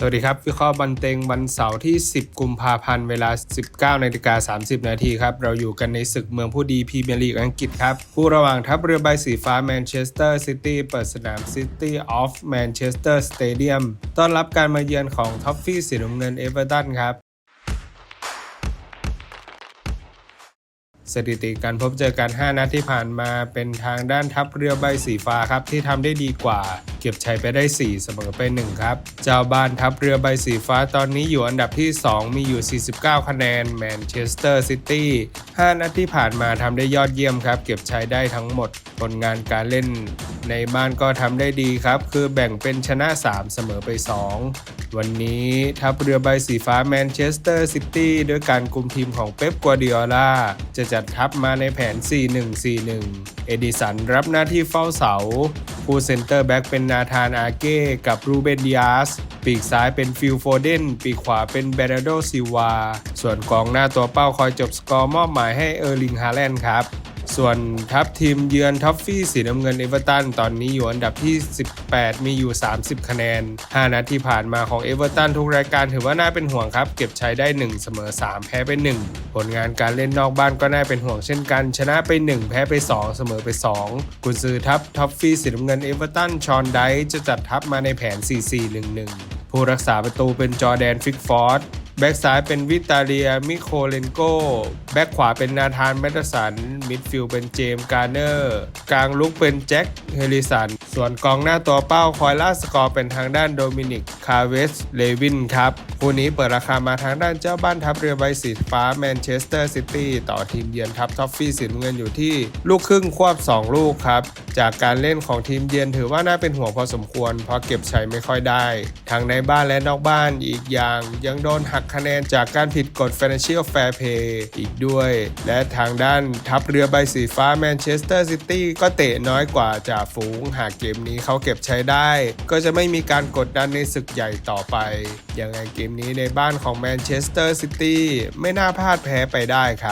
สวัสดีครับ วิเคราะห์บอลเต็งวันเสาร์ที่ 10 กุมภาพันธ์เวลา 19นาฬิกา30 นาทีครับ เราอยู่กันในศึกเมืองผู้ดีพรีเมียร์ลีกอังกฤษครับ คู่ระหว่างทัพเรือใบสีฟ้าแมนเชสเตอร์ซิตี้เปิดสนาม City of Manchester Stadium ต้อนรับการมาเยือนของท็อฟฟี่สีน้ำเงินเอเวอร์ตันครับ สถิติการพบเจอกัน 5 นัดที่ผ่านมาเป็นทางด้านทัพเรือใบสีฟ้าครับที่ทำได้ดีกว่า เก็บชัยไปได้ 4 เสมอไป 1 ครับ เจ้าบ้านทัพเรือใบสีฟ้าตอนนี้อยู่อันดับที่ 2 มีอยู่ 49 คะแนนแมนเชสเตอร์ซิตี้5นัดที่ผ่านมาทำได้ยอดเยี่ยมครับ เก็บชัยได้ทั้งหมดผลงานการเล่น ในบ้านก็ทำได้ดีครับ คือแบ่งเป็นชนะ 3 เสมอไป 2 วันนี้ทัพเรือใบสีฟ้าแมนเชสเตอร์ซิตี้ด้วยการคุมทีมของเป๊ปกัวเดียล่าจะจัดทัพมาในแผน 4-1-4-1 เอดิสันรับหน้าที่เฝ้าเสา ผู้เซนเตอร์แบ็กเป็นนาธานอาเก้กับรูเบนดิอาสปีกซ้ายเป็นฟิลโฟเดน ปีกขวาเป็นเบรโดซิวา ส่วนกองหน้าตัวเป้าคอยจบสกอร์มอบหมายให้เออร์ลิงฮาแลนด์ครับ ส่วนทัพทีมเยือนท็อฟฟี่สีน้ำเงินเอเวอร์ตันตอนนี้อยู่อันดับที่ 18 มีอยู่ 30 คะแนน 5 นัดที่ผ่านมาของเอเวอร์ตันทุกรายการถือว่าน่าเป็นห่วงครับ เก็บชัยได้ 1 เสมอ 3 แพ้ไป 1 ผลงานการเล่นนอกบ้านก็น่าเป็นห่วงเช่นกัน ชนะไป 1 แพ้ไป 2 เสมอไป 2 กุนซือทัพท็อฟฟี่สีน้ำเงินเอเวอร์ตันชอนไดจะจัดทัพมาในแผน 4-4-1-1 ผู้รักษาประตูเป็นจอแดนฟิกฟอร์ด แบ็กซ้ายเป็นวิตาเลีย มิโคเลนโก แบ็กขวาเป็นนาธานแมตสัน มิดฟิลด์เป็นเจมส์การ์เนอร์ กลางลุกเป็นแจ็ค เฮลิสัน ส่วนกองหน้าตัวเป้าคอยล่าสกอร์เป็นทางด้านโดมินิก คาเวสเลวินครับ คู่นี้เปิดราคามาทางด้านเจ้าบ้านทัพเรือใบสีฟ้าแมนเชสเตอร์ซิตี้ต่อทีมเยือนทัพท็อฟฟี่สีน้ำเงินอยู่ที่ลูกครึ่งควบ 2 ลูกครับ จากการเล่นของทีมเยือนถือว่าน่าเป็นห่วงพอสมควร เพราะเก็บชัยไม่ค่อยได้ ทั้งในบ้านและนอกบ้านอีกอย่าง ยังโดนหักคะแนนจากการผิดกฎ Financial Fair Play อีกด้วย และทางด้านทัพเรือใบสีฟ้าแมนเชสเตอร์ซิตี้ก็เตะน้อยกว่าจ่าฝูง หากเกมนี้เขาเก็บใช้ได้ ก็จะไม่มีการกดดันในศึกใหญ่ต่อไปยังไงเกมนี้ในบ้านของแมนเชสเตอร์ซิตี้ไม่น่าพลาดแพ้ไปได้ครับ